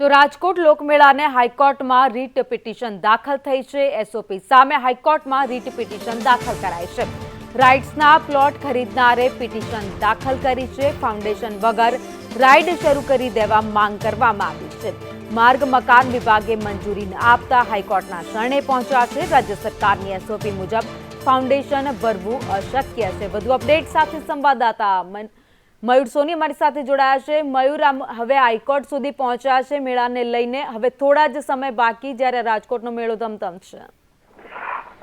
તો રાજકોટ લોકમેળાને હાઈકોર્ટમાં રીટ પિટિશન દાખલ થઈ છે. એસઓપી સામે હાઈકોર્ટમાં રીટ પિટિશન દાખલ કરાઈ છે. રાઇટ્સના પ્લોટ ખરીદનારે પિટિશન દાખલ કરી છે. ફાઉન્ડેશન વગર રાઇડ શરૂ કરી દેવા માંગ કરવામાં આવી છે. માર્ગ મકાન વિભાગે મંજૂરી આપતા હાઈકોર્ટના શરણે પહોંચ્યા છે. રાજ્ય સરકારની એસઓપી મુજબ ફાઉન્ડેશન ભરવું અશક્ય છે. વધુ અપડેટ સાથે સંવાદદાતા મયુર સોની અમારી સાથે જોડાયા છે. મયુર હવે હાઈકોર્ટ સુધી પહોંચ્યા છે મેળાને લઈને. હવે થોડા જ સમય બાકી જ્યારે રાજકોટનો મેળો ધમધમશે.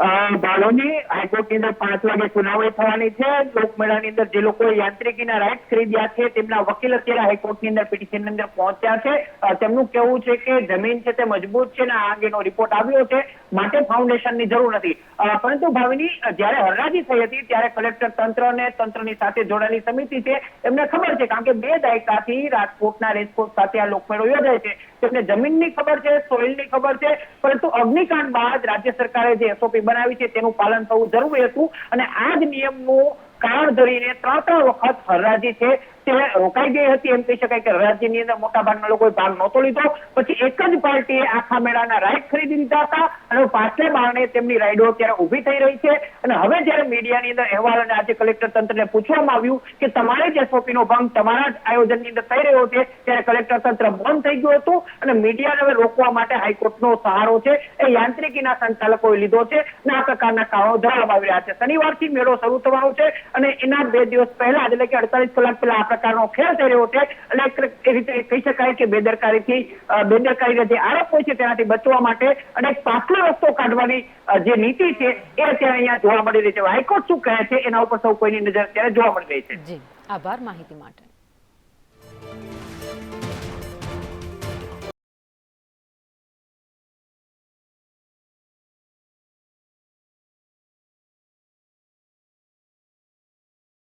ભાલોની હાઈકોર્ટની પાંચ વાગે સુનાવણી થવાની છે. લોકમેળાની અંદર જે લોકો યાંત્રિકીના રાઇટ્સ ખરીદ્યા છે, તેમના વકીલ અત્યારે હાઈકોર્ટની અંદર પિટિશન અંદર પહોંચ્યા છે. તેમનું કહેવું છે કે જમીન છે તે મજબૂત છે ને આ અંગેનો રિપોર્ટ આવ્યો છે, માટે ફાઉન્ડેશનની જરૂર નથી. પરંતુ ભાવિની, જ્યારે હરરાજી થઈ હતી, ત્યારે કલેક્ટર તંત્ર અને તંત્રની સાથે જોડાયેલી સમિતિ છે. એમને ખબર છે, કારણ કે બે દાયકાથી રાજકોટના રેસકોર્સ સાથે આ લોકમેળો યોજાય છે. તેમને જમીનની ખબર છે સોઇલની ખબર છે, પરંતુ અગ્નિકાંડ બાદ રાજ્ય સરકારે જે એસઓપી બનાવી છે તેનું પાલન થવું જરૂરી હતું અને આ જ નિયમનું કારણ ધરીને ત્રણ ત્રણ વખત હરરાજી છે, તે રોકાઈ ગઈ હતી. એમ કહી શકાય કે હરરાજીની અંદર મોટા ભાગના લોકોએ ભાગ નહોતો લીધો. પછી એક જ પાર્ટીએ આખા મેળાના રાઈડ ખરીદી લીધા હતા અને પાછલે બારણે તેમની રાઈડો અત્યારે ઊભી થઈ રહી છે. અને હવે જ્યારે મીડિયાની અંદર અહેવાલ અને આજે કલેક્ટર તંત્રને પૂછવામાં આવ્યું કે તમારે જ એસઓપી નો ભંગ તમારા જ આયોજનની અંદર થઈ રહ્યો છે, ત્યારે કલેક્ટર તંત્ર બંધ થઈ ગયું હતું અને મીડિયાને હવે રોકવા માટે હાઈકોર્ટનો સહારો છે, એ યાંત્રિકીના સંચાલકોએ લીધો છે અને આ પ્રકારના કારણો ધરાવવામાં આવી રહ્યા છે. શનિવારથી મેળો શરૂ થવાનો છે અને એના બે દિવસ પહેલા એટલે કે અડતાલીસ કલાક પહેલા આ પ્રકારનો ખેલ થયો છે. અને એ રીતે કહી શકાય કે બેદરકારીથી બેદરકારીના જે આરોપો છે તેનાથી બચવા માટે અને પાછલો રસ્તો કાઢવાની જે નીતિ છે એ અત્યારે અહીંયા જોવા મળી રહી છે. હાઈકોર્ટ શું કહે છે એના ઉપર સૌ કોઈની નજર અત્યારે જોવા મળી રહી છે. જી, આભાર માહિતી માટે.